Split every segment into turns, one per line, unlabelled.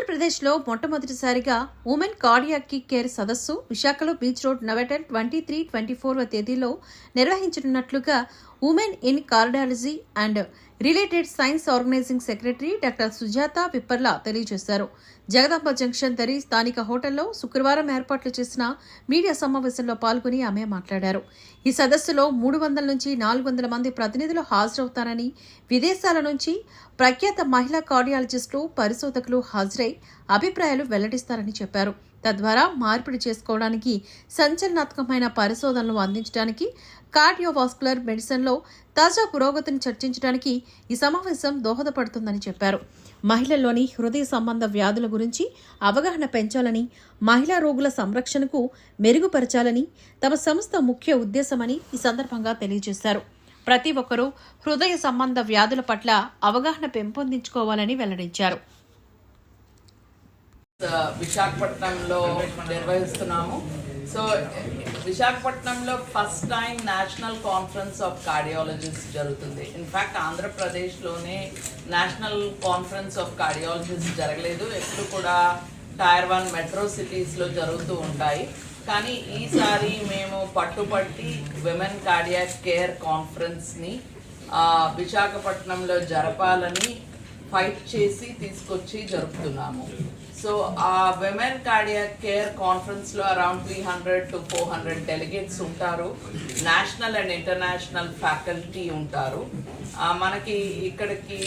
ఆంధ్రప్రదేశ్లో మొట్టమొదటిసారిగా women కార్డియాకి care సదస్సు విశాఖలో beach road Novotel twenty three twenty ఫోర్వ తేదీలో నిర్వహించనున్నట్లుగా women in cardiology and related science organizing secretary doctor Sujatha Pipparla తెలియజేశారు. Jagadamba junction దరి స్థానిక హోటల్లో శుక్రవారం ఏర్పాట్లు చేసిన మీడియా సమావేశంలో పాల్గొని ఆమె మాట్లాడారు. ఈ సదస్సులో మూడు వందల నుంచి నాలుగు వందల మంది ప్రతినిధులు హాజరవుతారని విదేశాల నుంచి ప్రఖ్యాత మహిళా కార్డియాలజిస్టులు పరిశోధకులు హాజరై అభిప్రాయాలు వెల్లడిస్తారని చెప్పారు. తద్వారా మార్పిడి చేసుకోవడానికి సంచలనాత్మకమైన పరిశోధనలు అందించడానికి కార్డియోవాస్కులర్ మెడిసిన్లో తాజా పురోగతిని చర్చించడానికి ఈ సమావేశం దోహదపడుతుందని చెప్పారు. మహిళల్లోని హృదయ సంబంధ వ్యాధుల గురించి అవగాహన పెంచాలని మహిళా రోగుల సంరక్షణకు మెరుగుపరచాలని తమ సంస్థ ముఖ్య ఉద్దేశమని ఈ సందర్భంగా తెలియజేశారు. ప్రతి ఒక్కరూ హృదయ సంబంధ వ్యాధుల పట్ల అవగాహన పెంపొందించుకోవాలని వెల్లడించారు.
విశాఖపట్నంలో నిర్వహిస్తున్నాము. సో విశాఖపట్నంలో first time national conference of cardiologist జరుగుతుంది. ఇన్ఫ్యాక్ట్ ఆంధ్రప్రదేశ్లోనే నేషనల్ కాన్ఫరెన్స్ ఆఫ్ కార్డియాలజిస్ట్ జరగలేదు. ఎప్పుడు కూడా టైర్ వన్ మెట్రో సిటీస్లో జరుగుతూ ఉంటాయి. కానీ ఈసారి మేము పట్టుపట్టి విమెన్ కార్డియాక్ కేర్ కాన్ఫరెన్స్ని విశాఖపట్నంలో జరపాలని ఫైట్ చేసి తీసుకొచ్చి జరుపుతున్నాము. సో ఆ విమెన్ కార్డియాక్ కేర్ కాన్ఫరెన్స్లో around three hundred to four hundred delegates ఉంటారు. నేషనల్ అండ్ ఇంటర్నేషనల్ ఫ్యాకల్టీ ఉంటారు. మనకి ఇక్కడికి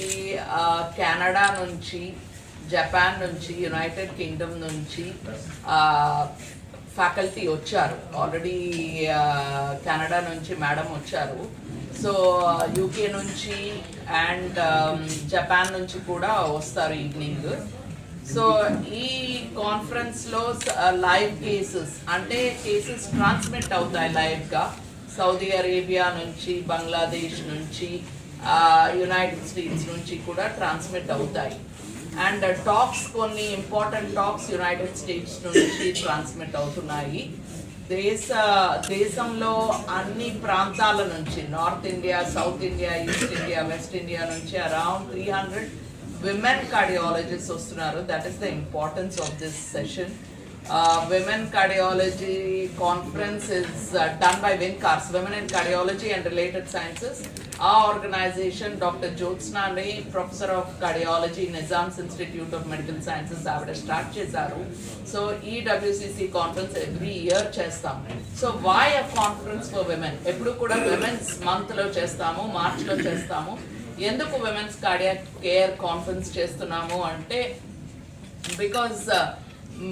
కెనడా నుంచి జపాన్ నుంచి యునైటెడ్ కింగ్డమ్ నుంచి ఫ్యాకల్టీ వచ్చారు. ఆల్రెడీ కెనడా నుంచి మేడం వచ్చారు. సో యూకే నుంచి అండ్ జపాన్ um, నుంచి కూడా వస్తారు ఈవినింగ్ సో ఈ కాన్ఫరెన్స్లో లైవ్ కేసెస్ అంటే కేసెస్ ట్రాన్స్మిట్ అవుతాయి లైవ్గా. సౌదీ అరేబియా నుంచి బంగ్లాదేశ్ నుంచి యునైటెడ్ స్టేట్స్ నుంచి కూడా ట్రాన్స్మిట్ అవుతాయి. అండ్ టాక్స్ uh, కొన్ని ఇంపార్టెంట్ టాక్స్ యునైటెడ్ స్టేట్స్ నుంచి ట్రాన్స్మిట్ అవుతున్నాయి. దేశ దేశంలో అన్ని ప్రాంతాల నుంచి north India south India east India west India నుంచి around three hundred women cardiologist వస్తున్నారు. That is the importance of this session women cardiology conference is done by విన్కార్స్ women in cardiology and related sciences ఆ organization doctor జ్యోత్స్నాని professor of cardiology Nizam's institute of medical sciences ఆవిడ start చేశారు. So ఈ WCC conference every year చేస్తాం. So why a conference for women ఎప్పుడు కూడా women's మంత్లో చేస్తాము మార్చ్లో చేస్తాము. ఎందుకు విమెన్స్ కార్డియాక్ కేర్ కాన్ఫరెన్స్ చేస్తున్నాము అంటే బికాస్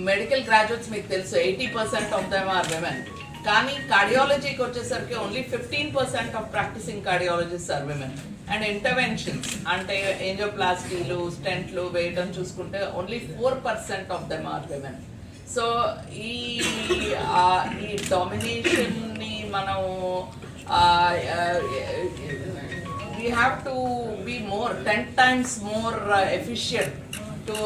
మెడికల్ గ్రాడ్యుయేట్స్ మీకు తెలుసు eighty percent of them are women కానీ కార్డియాలజీకి వచ్చేసరికి only fifteen percent of practicing cardiologist are women and interventions అంటే ఏంజోప్లాస్టీలు స్టెంట్లు వేయడం చూసుకుంటే only four percent of them are women so ఈ ఈ డామినేషన్ని మనం we have to be more 10 times more uh, efficient to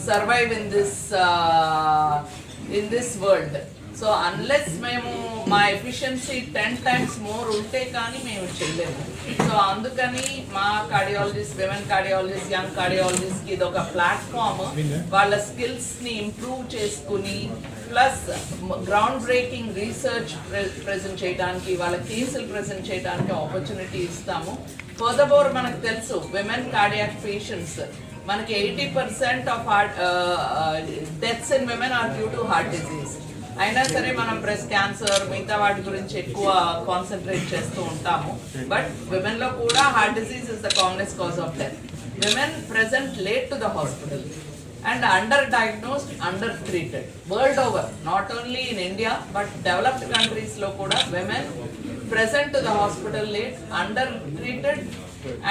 survive in this uh, in this world. So unless మేము మా ఎఫిషియన్సీ టెన్ టైమ్స్ మోర్ ఉంటే కానీ మేము చేయలేము. So అందుకని మా cardiologist women cardiologist young cardiologist ఇది ఒక ప్లాట్ఫామ్ వాళ్ళ స్కిల్స్ని ఇంప్రూవ్ చేసుకుని plus ground breaking research present చేయడానికి వాళ్ళ కేసులు ప్రెజెంట్ చేయడానికి ఆపర్చునిటీ ఇస్తాము. ఫర్దర్మోర్ మనకు తెలుసు విమెన్ కార్డియాక్ పేషెంట్స్ మనకి eighty percent of heart deaths in women are due to heart disease అయినా సరే మనం బ్రెస్ట్ క్యాన్సర్ మిగతా వాటి గురించి ఎక్కువ కాన్సన్ట్రేట్ చేస్తూ ఉంటాము. బట్ విమెన్లో కూడా heart disease is the commonest cause of death women present late to the hospital and under diagnosed under treated world over not only in India but developed కంట్రీస్లో కూడా women present to the hospital late under treated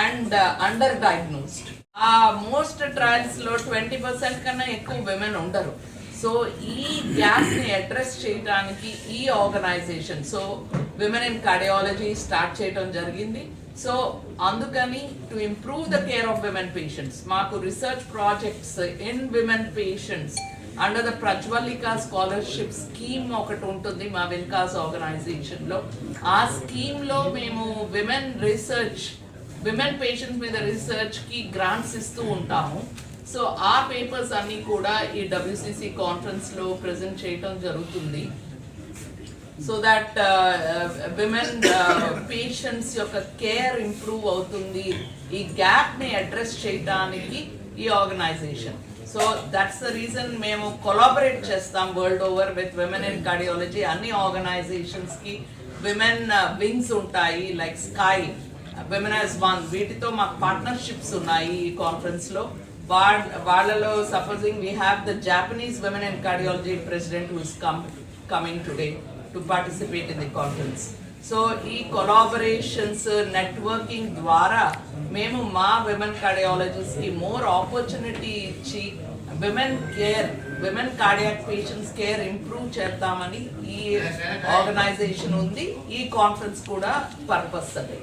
and under diagnosed ఆ most ట్రయల్స్లో twenty percent కన్నా ఎక్కువ women ఉండరు. So ఈ గ్యాప్ని address చేయడానికి ఈ organization so women in cardiology start చేయడం జరిగింది. సో అందుకని to improve the care of women patients మాకు research projects in women patients under the Prajwalika scholarship scheme ఒకటి ఉంటుంది మా విన్కాస్ ఆర్గనైజేషన్లో ఆ స్కీమ్లో మేము విమెన్ రీసెర్చ్ విమెన్ పేషెంట్స్ మీద రీసెర్చ్కి గ్రాంట్స్ ఇస్తూ ఉంటాము. సో ఆ పేపర్స్ అన్ని కూడా ఈ డబ్ల్యూసిసి కాన్ఫరెన్స్లో ప్రెజెంట్ చేయటం జరుగుతుంది. So that uh, uh, women uh, patients యొక్క కేర్ ఇంప్రూవ్ అవుతుంది. ఈ గ్యాప్ని అడ్రస్ చేయడానికి ఈ organisation. So that's the reason మేము కొలాబరేట్ చేస్తాం world over with women in cardiology అన్ని ఆర్గనైజేషన్స్కి విమెన్ వింగ్స్ ఉంటాయి like sky women as one వీటితో మాకు పార్ట్నర్షిప్స్ ఉన్నాయి ఈ కాన్ఫరెన్స్లో. వాళ్ళ వాళ్ళలో supposing we have the Japanese women in cardiology president who's come coming today to participate in the conference so ఈ కొలాబరేషన్స్ నెట్వర్కింగ్ ద్వారా మేము మా విమెన్ కార్డియాలజిస్ట్కి మోర్ ఆపర్చునిటీ ఇచ్చి women care women cardiac patients care improve చేద్దామని ఈ organisation ఉంది. ఈ కాన్ఫరెన్స్ కూడా పర్పస్ అదే.